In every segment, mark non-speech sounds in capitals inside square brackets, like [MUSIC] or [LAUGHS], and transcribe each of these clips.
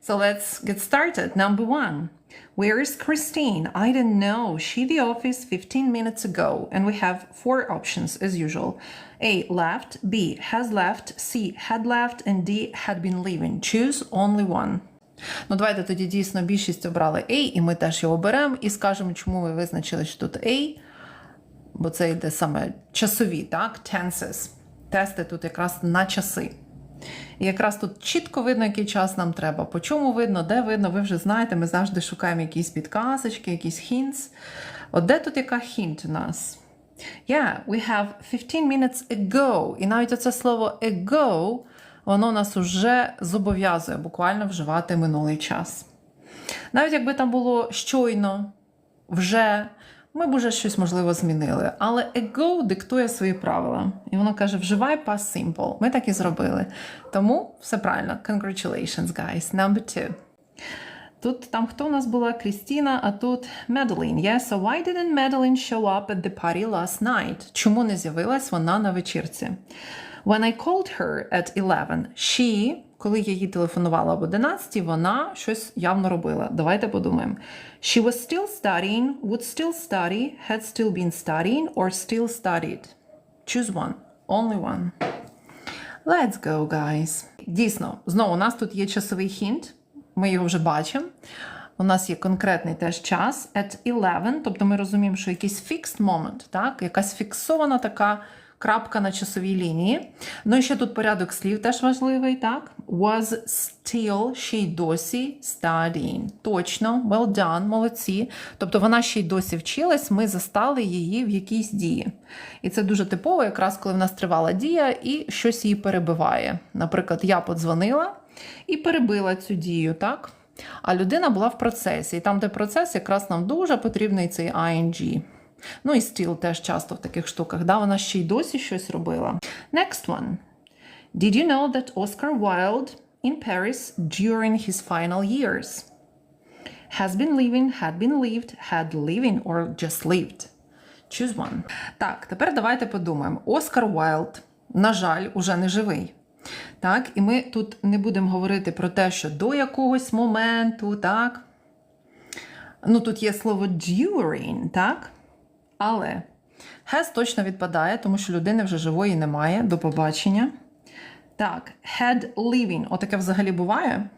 So let's get started. Number one. Where is Christine? I don't know. She the office 15 minutes ago. And we have four options as usual. A left, B has left, C had left, and D had been leaving. Choose only one. Ну, давайте тоді дійсно більшість обрали A, і ми теж його беремо і скажемо, чому ви визначили, що тут A, бо це йде саме часові, так? Tenses. Тести тут якраз на часи. І якраз тут чітко видно, який час нам треба. По чому видно, де видно, ви вже знаєте, ми завжди шукаємо якісь підказочки, якісь hints. От де тут яка hint у нас? Yeah, we have 15 minutes ago. І навіть оце слово ago, воно нас уже зобов'язує буквально вживати минулий час. Навіть якби там було щойно, вже, ми б уже щось можливо змінили. Але ago диктує свої правила. І воно каже: вживай past simple. Ми так і зробили. Тому все правильно. Congratulations, guys. Number two. Тут там хто у нас була Крістіна, а тут Меделін. Yeah, so why didn't Madeline show up at the party last night? Чому не з'явилась вона на вечірці? When I called her at 11, she, коли я їй телефонувала об 11, вона щось явно робила. Давайте подумаємо. She was still studying, would still study, had still been studying, or still studied. Choose one. Only one. Let's go, guys. Дійсно, знову у нас тут є часовий хінт. Ми його вже бачимо. У нас є конкретний теж час at 11, тобто ми розуміємо, що якийсь fixed moment, так? якась фіксована така крапка на часовій лінії. Ну і ще тут порядок слів теж важливий, так? Was still, ще й досі studying. Точно, well done, молодці. Тобто вона ще й досі вчилась, ми застали її в якійсь дії. І це дуже типово, якраз коли в нас тривала дія і щось її перебиває. Наприклад, я подзвонила і перебила цю дію, так? А людина була в процесі. І там, де процес, якраз нам дуже потрібний цей ING. Ну і still теж часто в таких штуках. Да? Вона ще й досі щось робила. Next one. Did you know that Oscar Wilde in Paris during his final years has been living, had been lived, had living or just lived? Choose one. Так, тепер давайте подумаємо. Оскар Уайлд, на жаль, уже не живий. Так, і ми тут не будемо говорити про те, що до якогось моменту, так. Ну, тут є слово during, так? Але has точно відпадає, тому що людини вже живої немає. До побачення. Так, had living. Отаке взагалі буває.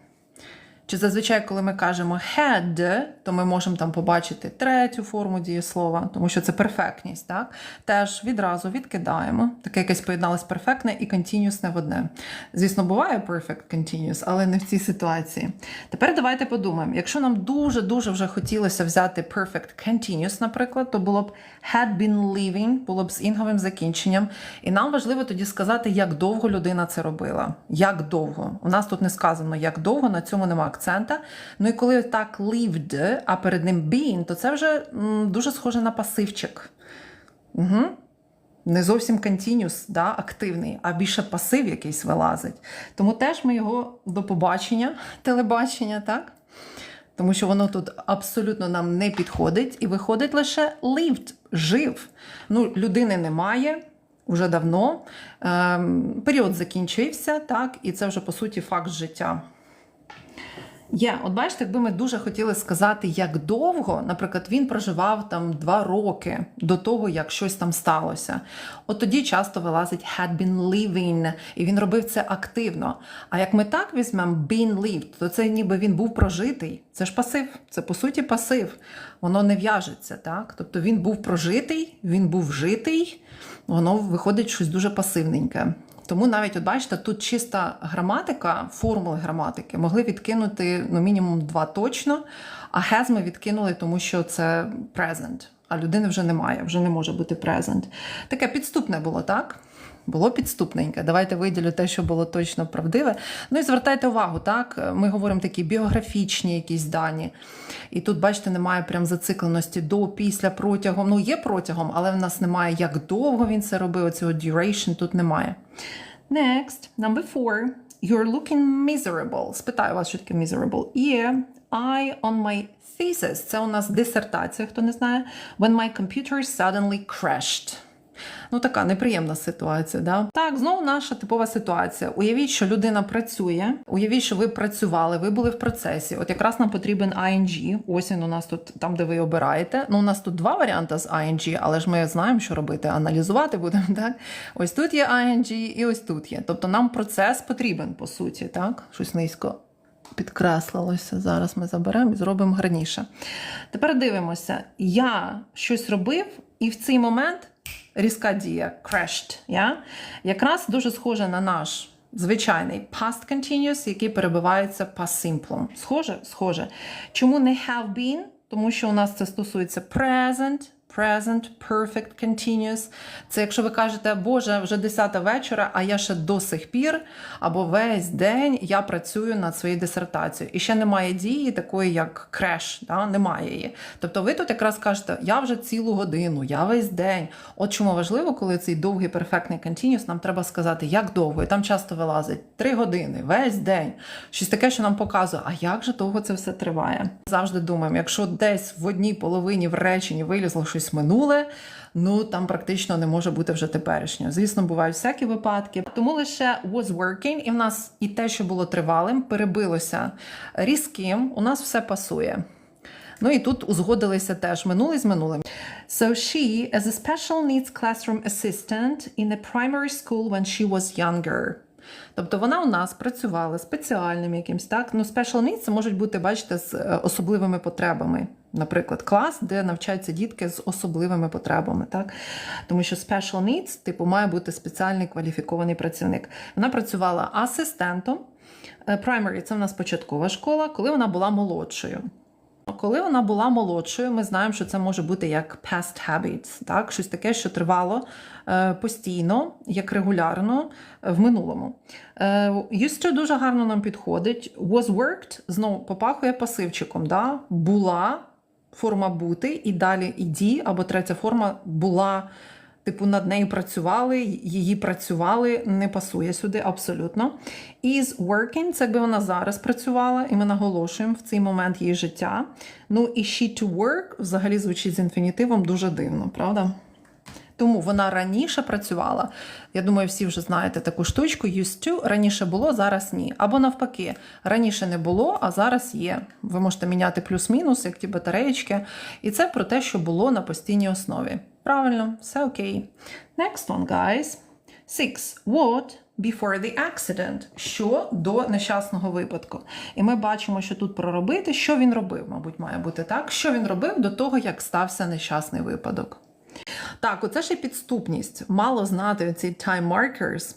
Чи зазвичай, коли ми кажемо had, то ми можемо там побачити третю форму дієслова, тому що це перфектність, так? Теж відразу відкидаємо. Таке якесь поєдналось перфектне і continuous не в одне. Звісно, буває perfect continuous, але не в цій ситуації. Тепер давайте подумаємо: якщо нам дуже-дуже вже хотілося взяти perfect continuous, наприклад, то було б had been living, було б з інговим закінченням. І нам важливо тоді сказати, як довго людина це робила. Як довго. У нас тут не сказано, як довго, на цьому немає акцента. Ну і коли так lived, а перед ним been, то це вже м, дуже схоже на пасивчик. Угу. Не зовсім continuous, да, активний, а більше пасив якийсь вилазить. Тому теж ми його до побачення, [LAUGHS] телебачення, так? Тому що воно тут абсолютно нам не підходить, і виходить лише lived, жив. Ну, людини немає вже давно. Ем, період закінчився, так, і це вже по суті факт життя. Є, от бачите, якби ми дуже хотіли сказати, як довго, наприклад, він проживав там два роки до того, як щось там сталося. От тоді часто вилазить had been living, і він робив це активно. А як ми так візьмемо been lived, то це ніби він був прожитий. Це ж пасив, це по суті пасив. Воно не в'яжеться, так? Тобто він був прожитий, він був вжитий, воно виходить щось дуже пасивненьке. Тому навіть, от бачите, тут чиста граматика, формули граматики могли відкинути ну, мінімум два точно, а has ми відкинули, тому що це present, а людини вже немає, вже не може бути present. Таке підступне було, так? Було підступненьке. Давайте виділю те, що було точно правдиве. Ну і звертайте увагу, так? Ми говоримо такі біографічні якісь дані. І тут, бачите, немає прям зацикленості до, після, протягом. Ну, є протягом, але в нас немає, як довго він це робив. Цього duration тут немає. Next, number four. You're looking miserable. Спитаю вас, що таке miserable. Yeah, I on my thesis. Це у нас дисертація, хто не знає. When my computer suddenly crashed. Ну, така неприємна ситуація. Да? Так, знову наша типова ситуація. Уявіть, що людина працює, уявіть, що ви працювали, ви були в процесі. От якраз нам потрібен ING. Ось він у нас тут, там, де ви обираєте. Ну, у нас тут два варіанти з ING, але ж ми знаємо, що робити, аналізувати будемо. [LAUGHS] так? Ось тут є ING і ось тут є. Тобто нам процес потрібен, по суті, так? Щось низько підкреслилося. Зараз ми заберемо і зробимо гарніше. Тепер дивимося. Я щось робив, і в цей момент різка дія crashed, yeah? якраз дуже схоже на наш звичайний past continuous, який перебивається past simple. Схоже? Схоже. Чому не have been? Тому що у нас це стосується present, present, perfect, continuous. Це якщо ви кажете, Боже, вже 10 вечора, а я ще до сих пір, або весь день я працюю над своєю дисертацією. І ще немає дії такої, як crash, да? немає її. Тобто ви тут якраз кажете, я вже цілу годину, я весь день. От чому важливо, коли цей довгий перфектний continuous, нам треба сказати, як довго. І там часто вилазить 3 години, весь день. Щось таке, що нам показує, а як же довго це все триває. Завжди думаємо, якщо десь в одній половині в реченні вилізло щось минуле, ну там практично не може бути вже теперішнє. Звісно, бувають всякі випадки. Тому лише was working, і в нас і те, що було тривалим, перебилося різким. У нас все пасує. Ну і тут узгодилися теж минуле з минулим. So she, as a special needs classroom assistant in a primary school when she was younger. Тобто вона у нас працювала спеціальним якимсь, так? Ну, special needs це можуть бути, бачите, з е, особливими потребами. Наприклад, клас, де навчаються дітки з особливими потребами, так? Тому що special needs, типу, має бути спеціальний кваліфікований працівник. Вона працювала асистентом. Е, Primary – це в нас початкова школа, коли вона була молодшою. Коли вона була молодшою, ми знаємо, що це може бути як past habits, так? щось таке, що тривало е, постійно, як регулярно в минулому. Е, ще дуже гарно нам підходить. Was worked, знову попахує пасивчиком. Да? Була форма бути, і далі іді, або третя форма була. Типу, над нею працювали, її працювали, не пасує сюди абсолютно. Is working, це якби вона зараз працювала, і ми наголошуємо в цей момент її життя. Ну і she to work взагалі звучить з інфінітивом дуже дивно, правда? Тому вона раніше працювала. Я думаю, всі вже знаєте таку штучку. Used to, раніше було, зараз ні. Або навпаки, раніше не було, а зараз є. Ви можете міняти плюс-мінус, як ті батареєчки. І це про те, що було на постійній основі. Правильно, все окей. Next one, guys. Six. What before the accident? Що до нещасного випадку? І ми бачимо, що тут проробити, що він робив, мабуть, має бути так. Що він робив до того, як стався нещасний випадок. Так, оце ще підступність. Мало знати ці time markers,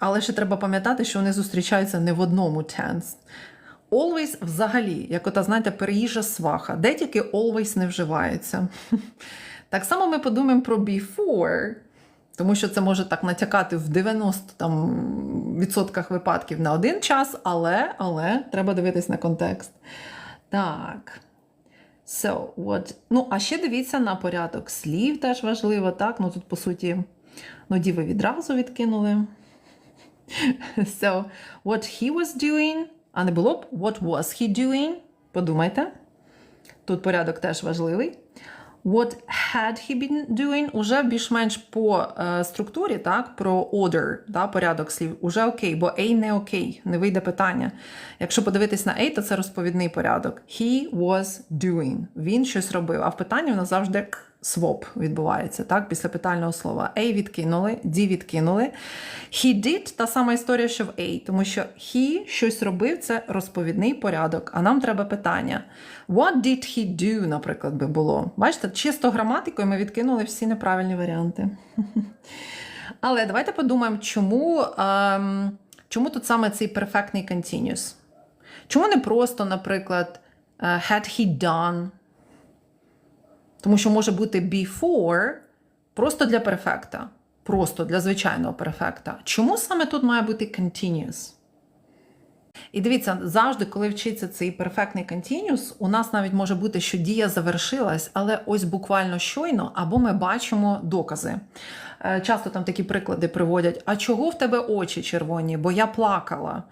але ще треба пам'ятати, що вони зустрічаються не в одному tense. Always взагалі, як ота, знаєте, переїжджа сваха, де тільки always не вживається. Так само ми подумаємо про before, тому що це може так натякати в 90 там, відсотках випадків на один час, але, але треба дивитись на контекст. Так. So, what? Ну, а ще дивіться на порядок слів, теж важливо, так? Ну тут, по суті, ну, діви відразу відкинули. So, what he was doing, а не було б what was he doing? Подумайте. Тут порядок теж важливий. What had he been doing? Уже більш-менш по е, структурі, так, про order, да, порядок слів, уже окей, бо A не окей, не вийде питання. Якщо подивитись на A, то це розповідний порядок. He was doing. Він щось робив. А в питанні у нас завжди своп відбувається, так, після питального слова. A відкинули, D відкинули. He did та сама історія, що в A, тому що he щось робив, це розповідний порядок. А нам треба питання. What did he do, наприклад, би було. Бачите, чисто граматикою ми відкинули всі неправильні варіанти. [LAUGHS] Але давайте подумаємо, чому, ем, чому тут саме цей perfectний continuous? Чому не просто, наприклад, е, had he done? Тому що може бути before просто для перфекта. Просто для звичайного перфекта. Чому саме тут має бути continuous? І дивіться, завжди, коли вчиться цей перфектний continuous, у нас навіть може бути, що дія завершилась, але ось буквально щойно, або ми бачимо докази. Е, Часто там такі приклади приводять: а чого в тебе очі червоні? Бо я плакала.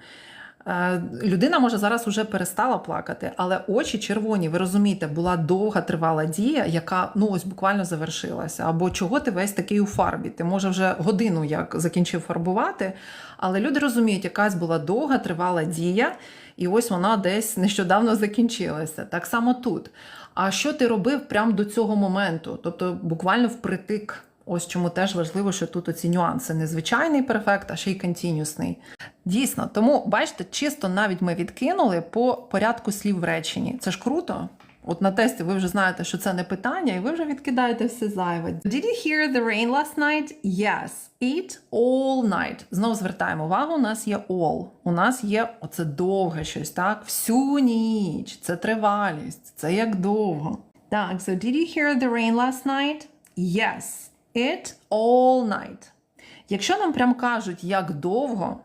Е, Людина може зараз вже перестала плакати, але очі червоні. Ви розумієте, була довга тривала дія, яка ну ось буквально завершилася. Або чого ти весь такий у фарбі? Ти може вже годину як закінчив фарбувати, але люди розуміють, якась була довга тривала дія, і ось вона десь нещодавно закінчилася. Так само тут. А що ти робив прямо до цього моменту? Тобто буквально впритик. Ось чому теж важливо, що тут оці нюанси не звичайний перфект, а ще й континюсний. Дійсно, тому бачите, чисто навіть ми відкинули по порядку слів в реченні. Це ж круто. От на тесті ви вже знаєте, що це не питання, і ви вже відкидаєте все зайве. Did you hear the rain last night? Yes. It all night. Знову звертаємо увагу, у нас є all. У нас є оце довге щось, так? Всю ніч. Це тривалість. Це як довго. Так, so did you hear the rain last night? Yes. It all night. Якщо нам прям кажуть, як довго,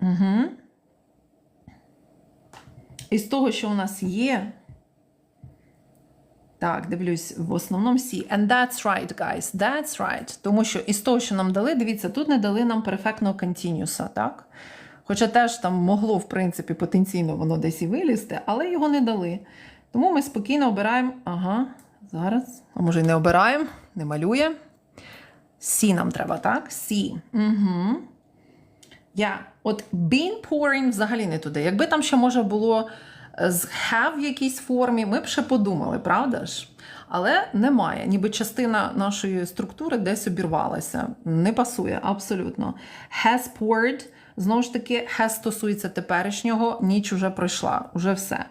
угу. із того, що у нас є, так, дивлюсь, в основному всі. And that's right, guys, that's right. Тому що із того, що нам дали, дивіться, тут не дали нам перфектного континюса, так? Хоча теж там могло, в принципі, потенційно воно десь і вилізти, але його не дали. Тому ми спокійно обираємо. Ага, зараз. А може, й не обираємо, не малює. Сі нам треба, так? Сі. Угу. Я. От been pouring взагалі не туди. Якби там ще може було е, з have в якійсь формі, ми б ще подумали, правда ж? Але немає. Ніби частина нашої структури десь обірвалася. Не пасує абсолютно. Has poured, знову ж таки, has стосується теперішнього, ніч уже пройшла, уже все.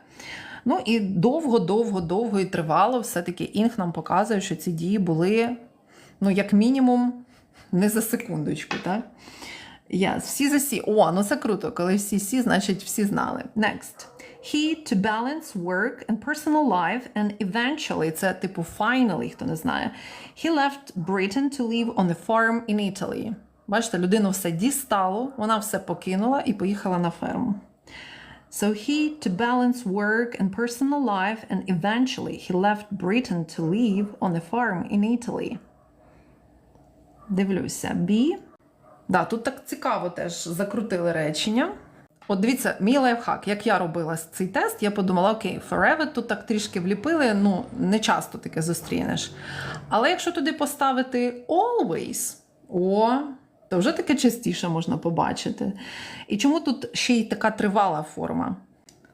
Ну і довго, довго, довго і тривало. Все-таки інг нам показує, що ці дії були, ну, як мінімум, не за секундочку, так? Yes, всі за сі. О, ну це круто. Коли всі сі, значить всі знали. Next. He to balance work and personal life and eventually, це типу finally, хто не знає. He left Britain to live on a farm in Italy. Бачите, людину все дістало, вона все покинула і поїхала на ферму. So he to balance work and personal life and eventually he left Britain to live on a farm in Italy. Дивлюся. B. Да, тут так цікаво теж закрутили речення. От дивіться, мій лайфхак, як я робила цей тест, я подумала, окей, forever тут так трішки вліпили, ну, не часто таке зустрінеш. Але якщо туди поставити always, о, то вже таке частіше можна побачити. І чому тут ще й така тривала форма?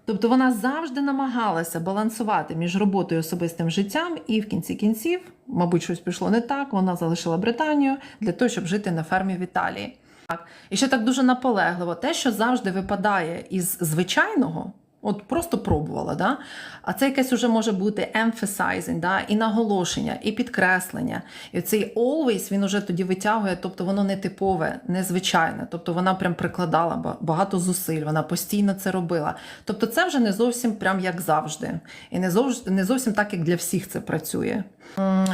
Тобто вона завжди намагалася балансувати між роботою і особистим життям, і в кінці кінців, мабуть, щось пішло не так. Вона залишила Британію для того, щоб жити на фермі в Італії. І ще так дуже наполегливо, те, що завжди випадає із звичайного, от просто пробувала, да? а це якесь уже може бути emphasizing, да? і наголошення, і підкреслення. І цей always він уже тоді витягує, тобто воно не типове, незвичайне. Тобто вона прям прикладала багато зусиль, вона постійно це робила. Тобто це вже не зовсім прям як завжди. І не, зовж... не зовсім так, як для всіх це працює.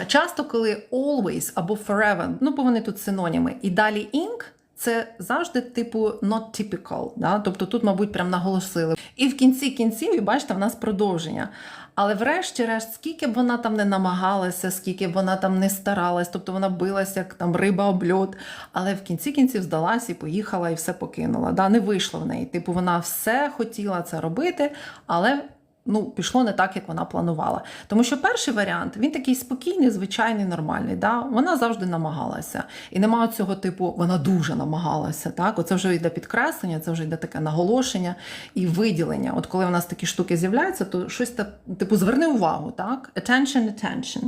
Часто, коли always або forever, ну бо вони тут синоніми, і далі ink, це завжди типу not typical, да? тобто тут, мабуть, прям наголосили. І в кінці кінців, і бачите, в нас продовження. Але врешті-решт, скільки б вона там не намагалася, скільки б вона там не старалась, тобто вона билася, як там риба об льод, але в кінці кінців здалась і поїхала, і все покинула. Да? Не вийшло в неї. Типу, вона все хотіла це робити, але ну, пішло не так, як вона планувала. Тому що перший варіант він такий спокійний, звичайний, нормальний. Да? Вона завжди намагалася. І немає цього типу, вона дуже намагалася. Так? Оце вже йде підкреслення, це вже йде таке наголошення і виділення. От коли в нас такі штуки з'являються, то щось типу, зверни увагу, так? Attention, attention.